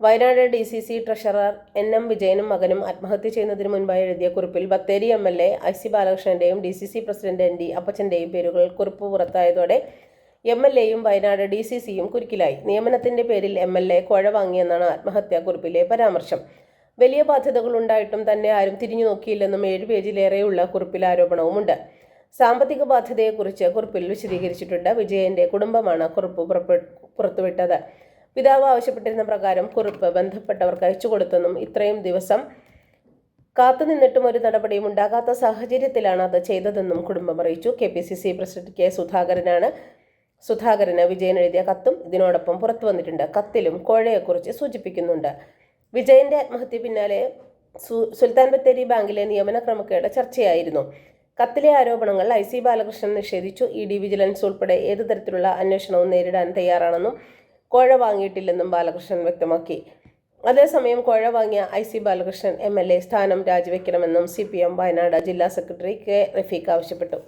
Wayanad D C C treasurer N M വിജയനും മകനും ആത്മഹത്യ ചെയ്യുന്നതിന് മുൻപായി എഴുതിയ കുറിപ്പിൽ Bathery M L A I C ബാലകൃഷ്ണന്റെയും D C C president N D അപ്പച്ചന്റെയും പേരുകൾ കുറിപ്പ് പുറത്തായതോടെ എം എൽ എയും വയനാട് ഡി സി സിയും കുരുക്കിലായി. നിയമനത്തിന്റെ പേരിൽ എം എൽ എ കുഴ വാങ്ങിയെന്നാണ് ആത്മഹത്യാ കുറിപ്പിലെ പരാമർശം. വലിയ ബാധ്യതകൾ ഉണ്ടായിട്ടും തന്നെ ആരും തിരിഞ്ഞു നോക്കിയില്ലെന്നും ഏഴ് പേജിലേറെയുള്ള കുറിപ്പിൽ ആരോപണവുമുണ്ട്. സാമ്പത്തിക ബാധ്യതയെക്കുറിച്ച് കുറിപ്പിൽ വിശദീകരിച്ചിട്ടുണ്ട്. വിജയന്റെ കുടുംബമാണ് കുറിപ്പ് പുറത്തുവിട്ടത്. പിതാവ് ആവശ്യപ്പെട്ടിരുന്ന പ്രകാരം കുറിപ്പ് ബന്ധപ്പെട്ടവർക്ക് അയച്ചു കൊടുത്തെന്നും ഇത്രയും ദിവസം കാത്തുനിന്നിട്ടും ഒരു നടപടിയും ഉണ്ടാകാത്ത സാഹചര്യത്തിലാണ് അത് ചെയ്തതെന്നും കുടുംബം അറിയിച്ചു. K P C C president K സുധാകരനാണ്. സുധാകരന് വിജയൻ എഴുതിയ കത്തും ഇതിനോടൊപ്പം പുറത്തു വന്നിട്ടുണ്ട്. കത്തിലും കോഴയെക്കുറിച്ച് സൂചിപ്പിക്കുന്നുണ്ട്. വിജയന്റെ ആത്മഹത്യ പിന്നാലെ സുൽത്താൻ ബത്തേരി ബാങ്കിലെ നിയമന ക്രമക്കേട് ചർച്ചയായിരുന്നു. കത്തിലെ ആരോപണങ്ങൾ ഐ സി ബാലകൃഷ്ണൻ നിഷേധിച്ചു. ഇ ഡി വിജിലൻസ് ഉൾപ്പെടെ ഏതു തരത്തിലുള്ള അന്വേഷണവും നേരിടാൻ തയ്യാറാണെന്നും കോഴ വാങ്ങിയിട്ടില്ലെന്നും ബാലകൃഷ്ണൻ വ്യക്തമാക്കി. അതേസമയം കോഴ വാങ്ങിയ I C Balakrishnan M L A സ്ഥാനം രാജിവെക്കണമെന്നും സി പി എം വയനാട് ജില്ലാ സെക്രട്ടറി കെ റഫീഖ് ആവശ്യപ്പെട്ടു.